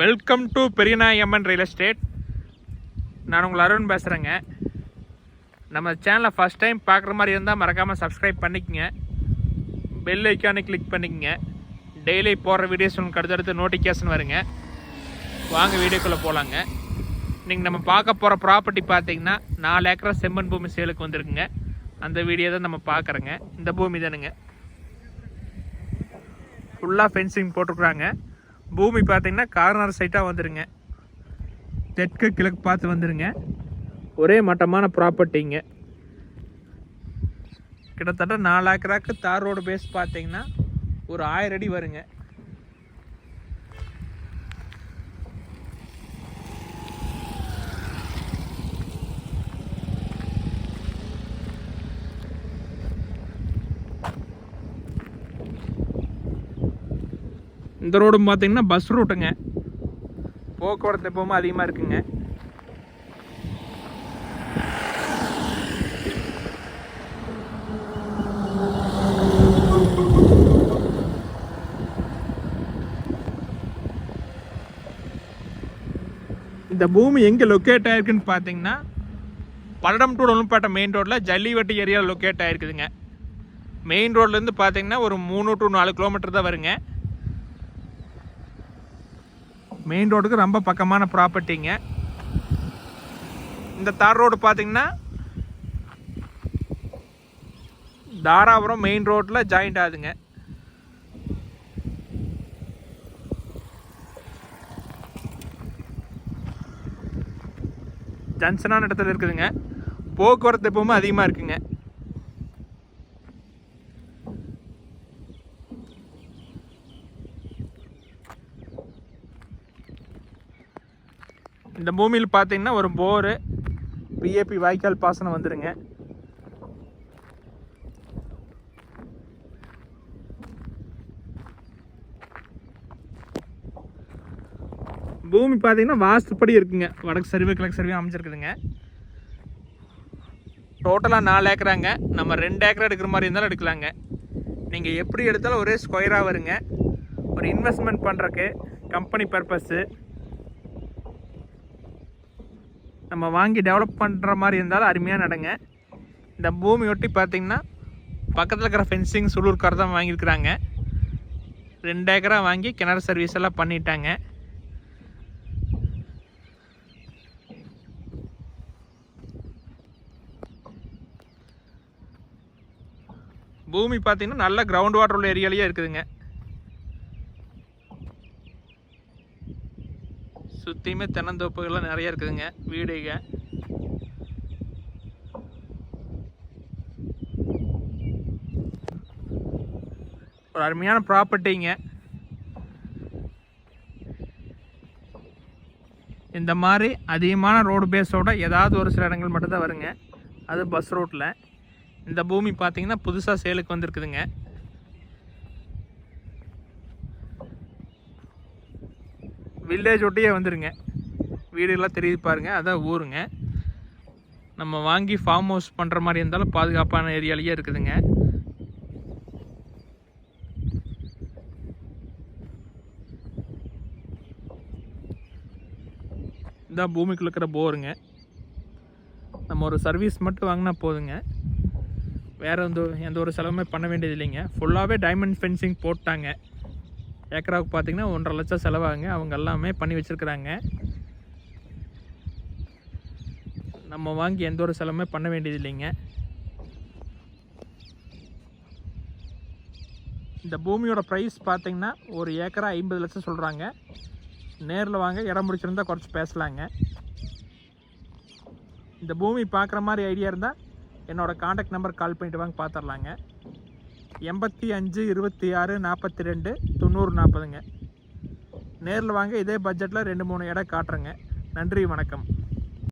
Welcome to Periyanayamman real estate நான் உங்கள் அருண் பேசுகிறேங்க நம்ம சேனலை ஃபஸ்ட் டைம் பார்க்குற மாதிரி இருந்தால் மறக்காமல் சப்ஸ்கிரைப் பண்ணிக்கங்க. பெல் ஐக்கானை கிளிக் பண்ணிக்கங்க. டெய்லி போடுற வீடியோஸ் உங்களுக்கு அடுத்தடுத்து நோட்டிஃபிகேஷன் வருங்க. வாங்க வீடியோக்குள்ளே போகலாங்க நீங்கள் நம்ம பார்க்க போகிற ப்ராப்பர்ட்டி பார்த்தீங்கன்னா நாலு ஏக்கரா செம்மண் பூமி சேலுக்கு வந்திருக்குங்க. அந்த வீடியோ தான் நம்ம பார்க்குறோங்க. இந்த பூமி தானுங்க. ஃபுல்லாக ஃபென்சிங் போட்டிருக்குறாங்க. பூமி பார்த்தீங்கன்னா கார்னர் சைட்டாக வந்துடுங்க தெற்கு கிழக்கு பார்த்து வந்துடுங்க ஒரே மட்டமான ப்ராப்பர்ட்டிங்க கிட்டத்தட்ட நாலு ஏக்கராக்கு தார் ரோடு பேஸ் பார்த்தீங்கன்னா ஒரு ஆயிரம் அடி வருங்க. இந்த ரோடும் பார்த்தீங்கன்னா பஸ் ரூட்டுங்க போக்குவரத்து எப்பவுமே அதிகமாக இருக்குங்க. இந்த பூமி எங்கே லொக்கேட் ஆயிருக்குன்னு பார்த்தீங்கன்னா பல்லடம் டு உளும்பேட்டை மெயின் ரோட்டில் ஜல்லிவட்டி ஏரியாவில் லொக்கேட் ஆயிருக்குதுங்க. மெயின் ரோட்லேருந்து பார்த்தீங்கன்னா ஒரு மூணு டு நாலு கிலோமீட்டர் தான் வருங்க. மெயின் ரோடுக்கு ரொம்ப பக்கமான ப்ராப்பர்ட்டிங்க இந்த தார் ரோடு பார்த்தீங்கன்னா தாராபுரம் மெயின் ரோட்டில் ஜாயிண்ட் ஆகுதுங்க. ஜங்ஷனான இடத்துல இருக்குதுங்க. போக்குவரத்து எப்பவுமே அதிகமாக இருக்குங்க. இந்த பூமியில் பார்த்தீங்கன்னா ஒரு போரு பிஏபி வாய்க்கால் பாசனம் வந்துடுங்க பூமி பார்த்தீங்கன்னா வாஸ்துப்படி இருக்குங்க. வடக்கு சர்வே கிழக்கு சர்வே அமைச்சிருக்குதுங்க டோட்டலாக நாலு ஏக்கராங்க. நம்ம ரெண்டு ஏக்கரா எடுக்கிற மாதிரி இருந்தாலும் எடுக்கலாங்க. நீங்கள் எப்படி எடுத்தாலும் ஒரே ஸ்கொயராக வருங்க. ஒரு இன்வெஸ்ட்மெண்ட் பண்ணுறக்கு கம்பெனி பர்பஸ்ஸு நம்ம வாங்கி டெவலப் பண்ணுற மாதிரி இருந்தாலும் அருமையாக நடங்க. இந்த பூமி ஒட்டி பார்த்திங்கன்னா பக்கத்தில் இருக்கிற ஃபென்சிங் சுழூர் தான் வாங்கியிருக்கிறாங்க. ரெண்டு ஏக்கரா வாங்கி கிணறு சர்வீஸ் எல்லாம் பண்ணிட்டாங்க. பூமி பார்த்தீங்கன்னா நல்ல கிரவுண்ட் வாட்டர் உள்ள ஏரியாலேயே இருக்குதுங்க. சுற்றியுமே தென்னந்தோப்புகள்லாம் நிறைய இருக்குதுங்க. வீடுங்க ஒரு அருமையான ப்ராப்பர்ட்டிங்க. இந்த மாதிரி அதிகமான ரோடு பேஸோட ஏதாவது ஒரு சில இடங்கள் மட்டும்தான் வருங்க. அது பஸ் ரோட்டில் இந்த பூமி பார்த்திங்கன்னா புதுசாக சேலுக்கு வந்திருக்குதுங்க. வில்லேஜ் ஒட்டியே வந்துடுங்க வீடுலாம் தெரியுது பாருங்க அதான் ஊருங்க. நம்ம வாங்கி ஃபார்ம் ஹவுஸ் பண்ணுற மாதிரி இருந்தாலும் பாதுகாப்பான ஏரியாலேயே இருக்குதுங்க. இதான் பூமிக்குள்ள இருக்கிற போருங்க. நம்ம ஒரு சர்வீஸ் மட்டும் வாங்கினா போதுங்க. வேறு எந்த எந்த ஒரு செலவுமே பண்ண வேண்டியது இல்லைங்க. ஃபுல்லாகவே டைமண்ட் ஃபென்சிங் போட்டாங்க. ஏக்கராவுக்கு பார்த்தீங்கன்னா ஒன்றரை லட்சம் செலவாகுங்க. அவங்க எல்லாமே பண்ணி வச்சுருக்குறாங்க. நம்ம வாங்கி எந்த ஒரு செலவுமே பண்ண வேண்டியது இல்லைங்க. இந்த பூமியோட ப்ரைஸ் பார்த்தீங்கன்னா ஒரு ஏக்கரா ஐம்பது லட்சம் சொல்கிறாங்க நேரில் வாங்க இடம் பிடிச்சிருந்தா குறைச்சி பேசலாங்க. இந்த பூமி பார்க்குற மாதிரி ஐடியா இருந்தால் என்னோடய காண்டாக்ட் நம்பர் கால் பண்ணிட்டு வாங்க பார்த்துடலாங்க எண்பத்தி அஞ்சு இருபத்தி ஆறு நாற்பத்தி ரெண்டு தொண்ணூறு நாற்பதுங்க. நேரில் வாங்க இதே பட்ஜெட்டில் ரெண்டு மூணு இடம் காட்டுறேங்க. நன்றி வணக்கம்.